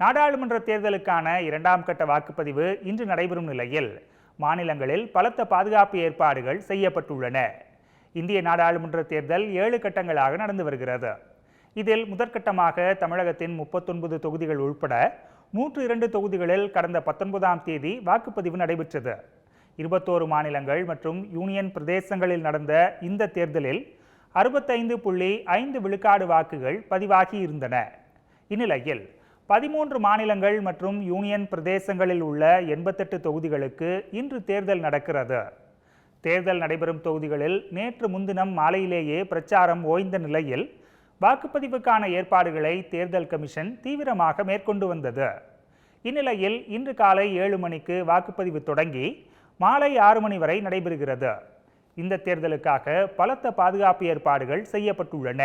நாடாளுமன்ற தேர்தலுக்கான இரண்டாம் கட்ட வாக்குப்பதிவு இன்று நடைபெறும் நிலையில் மாநிலங்களில் பலத்த பாதுகாப்பு ஏற்பாடுகள் செய்யப்பட்டுள்ளன. இந்திய நாடாளுமன்ற தேர்தல் ஏழு கட்டங்களாக நடந்து வருகிறது. இதில் முதற்கட்டமாக தமிழகத்தின் முப்பத்தொன்பது தொகுதிகள் உள்பட நூற்று இரண்டு தொகுதிகளில் கடந்த பத்தொன்பதாம் தேதி வாக்குப்பதிவு நடைபெற்றது. இருபத்தோரு மாநிலங்கள் மற்றும் யூனியன் பிரதேசங்களில் நடந்த இந்த தேர்தலில் அறுபத்தைந்து புள்ளி ஐந்து விழுக்காடு வாக்குகள் பதிவாகி இருந்தன. இந்நிலையில் பதிமூன்று மாநிலங்கள் மற்றும் யூனியன் பிரதேசங்களில் உள்ள எண்பத்தெட்டு தொகுதிகளுக்கு இன்று தேர்தல் நடக்கிறது. தேர்தல் நடைபெறும் தொகுதிகளில் நேற்று முன்தினம் மாலையிலேயே பிரச்சாரம் ஓய்ந்த நிலையில் வாக்குப்பதிவுக்கான ஏற்பாடுகளை தேர்தல் கமிஷன் தீவிரமாக மேற்கொண்டு வந்தது. இந்நிலையில் இன்று காலை ஏழு மணிக்கு வாக்குப்பதிவு தொடங்கி மாலை ஆறு மணி வரை நடைபெறுகிறது. இந்த தேர்தலுக்காக பலத்த பாதுகாப்பு ஏற்பாடுகள் செய்யப்பட்டுள்ளன.